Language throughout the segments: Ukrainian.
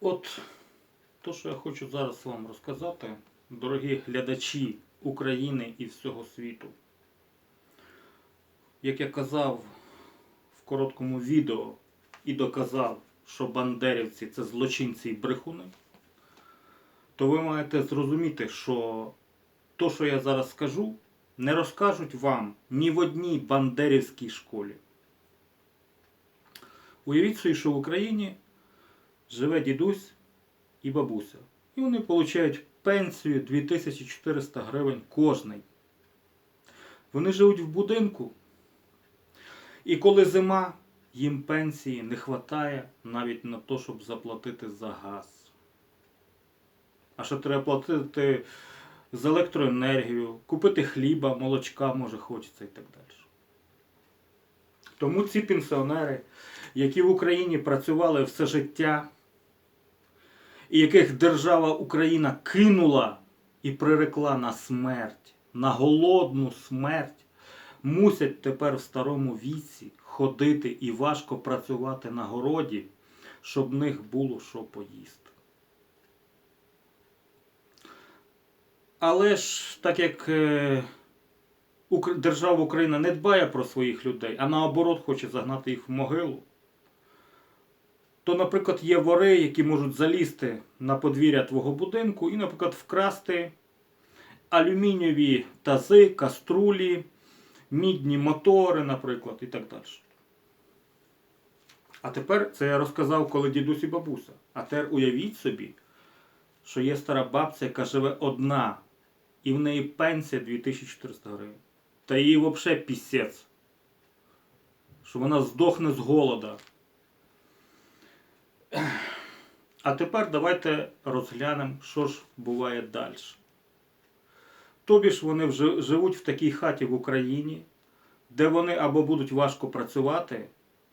От то, що я хочу зараз вам розказати, дорогі глядачі України і всього світу. Як я казав в короткому відео і доказав, що бандерівці це злочинці і брехуни, то ви маєте зрозуміти, що то, що я зараз скажу, не розкажуть вам ні в одній бандерівській школі. Уявіть собі, що в Україні живе дідусь і бабуся. І вони отримують пенсію 2400 гривень кожний. Вони живуть в будинку. І коли зима, їм пенсії не вистачає навіть на те, щоб заплатити за газ. А що треба платити за електроенергію, купити хліба, молочка, може, хочеться і так далі. Тому ці пенсіонери, які в Україні працювали все життя, і яких держава Україна кинула і прирекла на смерть, на голодну смерть, мусять тепер в старому віці ходити і важко працювати на городі, щоб в них було що поїсти. Але ж так як е, держава Україна не дбає про своїх людей, а наоборот хоче загнати їх в могилу, то, наприклад, є вори, які можуть залізти на подвір'я твого будинку і, наприклад, вкрасти алюмінієві тази, каструлі, мідні мотори, наприклад, і так далі. А тепер це я розказав, коли дідусь і бабуся. А тепер уявіть собі, що є стара бабця, яка живе одна, і в неї пенсія 2400 гривень. Та їй взагалі пісець. Що вона здохне з голода. А тепер давайте розглянемо, що ж буває далі. Тобі ж вони живуть в такій хаті в Україні, де вони або будуть важко працювати,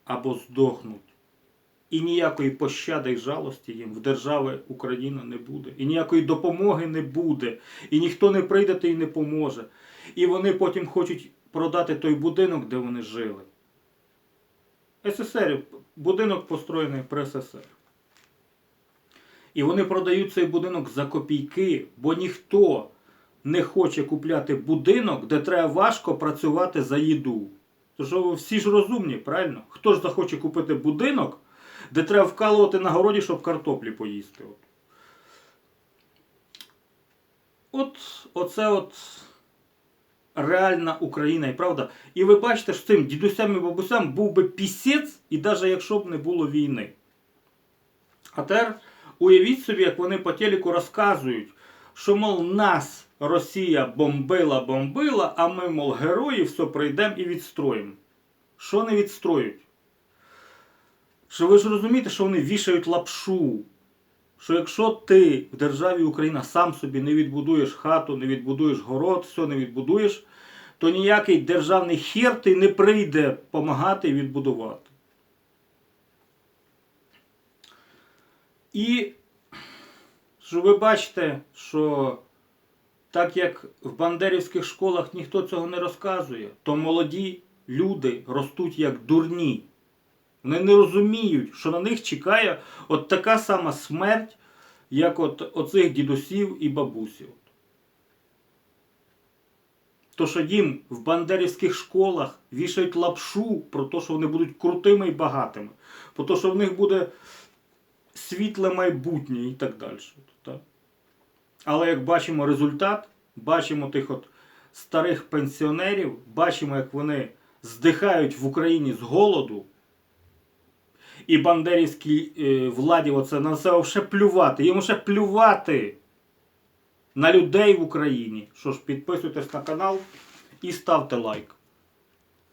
або здохнуть. І ніякої пощади і жалості їм в держави Україна не буде. І ніякої допомоги не буде. І ніхто не прийде й не поможе. І вони потім хочуть продати той будинок, де вони жили. СССР, будинок построєний при СССР. І вони продають цей будинок за копійки, бо ніхто не хоче купляти будинок, де треба важко працювати за їду. Тож всі ж розумні, правильно? Хто ж захоче купити будинок, де треба вкалувати на городі, щоб картоплі поїсти? От оце от реальна Україна, і правда. І ви бачите, що цим дідусям і бабусям був би пісець, і навіть якщо б не було війни. А тепер уявіть собі, як вони по телеку розказують, що, мов, нас Росія бомбила, бомбила, а ми, мов, герої, все прийдемо і відстроїмо. Що не відстроють? Що ви ж розумієте, що вони вішають лапшу. Що якщо ти в державі Україна сам собі не відбудуєш хату, не відбудуєш город, все не відбудуєш, то ніякий державний хер ти не прийде допомагати відбудувати. І що ви бачите, що так як в бандерівських школах ніхто цього не розказує, то молоді люди ростуть як дурні. Вони не розуміють, що на них чекає от така сама смерть, як от оцих дідусів і бабусів. То, що їм в бандерівських школах вішають лапшу про те, що вони будуть крутими і багатими, про те, що в них буде світле майбутнє і так далі. Але як бачимо результат, бачимо тих от старих пенсіонерів, бачимо, як вони здихають в Україні з голоду. І бандерівській е, владі оце на це вже плювати. Йому ще плювати на людей в Україні. Що ж, підписуйтесь на канал і ставте лайк.